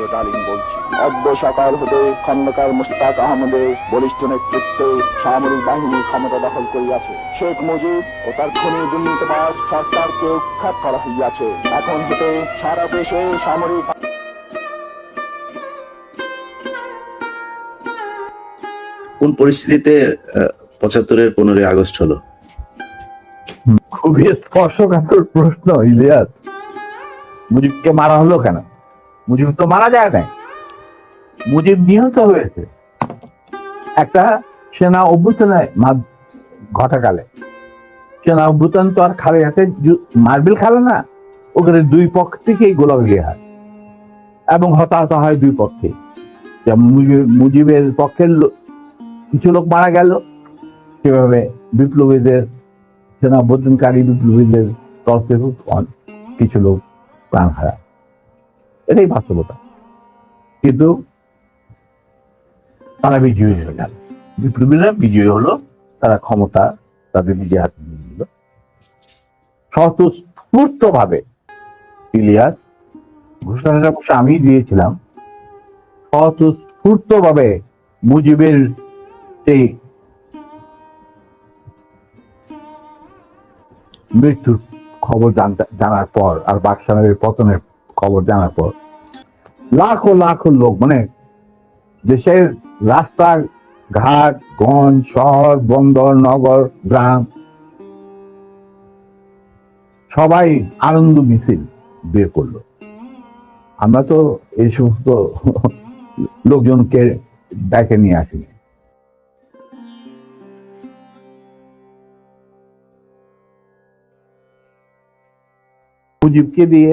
প্রিয় ডালিম বলছি। অদ্য সকাল হতে খন্দকার মুস্তাক আহমদের বলিষ্ঠ নেতৃত্বে সামরিক বাহিনী ক্ষমতা দখল করিয়াছে। শেখ মুজিব ও তার খনি দুর্নীতিবাজ সরকারকে উৎখাত করা হইয়াছে। এখন হতে সারা দেশে সামরিক কোন পরিস্থিতিতে পঁচাত্তরের পনেরোই আগস্ট হলো? খুবই স্পর্শকাতর প্রশ্ন ইলিয়াস। মুজিবকে মারা হলো কেন? মুজিব তো মারা যায় নাই। মুজিব নিহত হয়েছে। একটা সেনা অভ্যুত্থানে মা- ঘটাকালে। সেনা অভ্যুত্থান তো আর খালি হাতে মার্বেল খেলে না, ওখানে দুই পক্ষ থেকেই গোলাগুলি হয়। এবং হতাহত হয় দুই পক্ষে। মুজিবের পক্ষের কিছু লোক মারা গেল, সেভাবে বিপ্লবীদের, সেনা অভ্যুত্থানকারী বিপ্লবীদের তরফ কিছু লোক প্রাণ হারায়। এটাই বাস্তবতা। কিন্তু তারা বিজয়ী হয়ে গেল। বিপ্লবীরা বিজয়ী হলো, তারা ক্ষমতা তাদের নিজে হাতে নিয়ে নিল। স্বতঃস্ফূর্ত ভাবে ইলিয়াস ঘোষণাটা অবশ্য আমি দিয়েছিলাম স্বতঃস্ফূর্ত ভাবে মুজিবের সেই মৃত্যুর খবর জানার পর আর বাকশালের পতনের খবর জানার পর লাখো লাখো লোক মানে দেশের রাস্তা ঘাট গঞ্জ শহর, বন্দর, নগর, গ্রাম, সবাই আনন্দ মিছিল বের করল। আমরা তো এই সমস্ত লোকজনকে ডেকে নিয়ে আসি মুজিবকে দিয়ে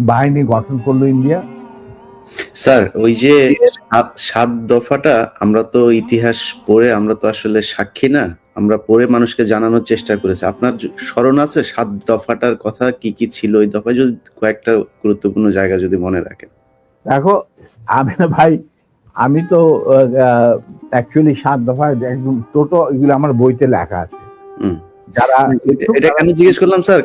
বাহিনী গঠন করল ইন্ডিয়া? স্যার ওই যে সাত দফাটা আমরা তো ইতিহাস পড়ে আমরা তো আসলে সাক্ষী না আমরা পড়ে মানুষকে জানানোর চেষ্টা করেছি। আপনার স্মরণ আছে সাত দফাটার কথা কি কি ছিল ওই দফায়? যদি কয়েকটা গুরুত্বপূর্ণ জায়গা যদি মনে রাখেন। দেখো আমি না ভাই আমি তো অ্যাকচুয়ালি সাত দফা একদম টোটো এগুলো আমার বইতে লেখা আছে। যারা এটা- এটা কেন জিজ্ঞেস করলাম স্যার?